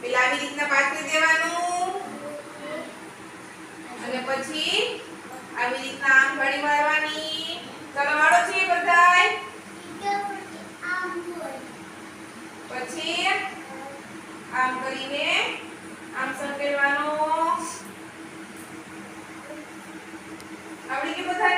પેલા આવી રીતના પાથરી દેવાનું. અને પછી આવી રીતના આમ મારવાની. ચલો વાળો છે બધાય. પછી આમ કરીને આવડી કે બધાય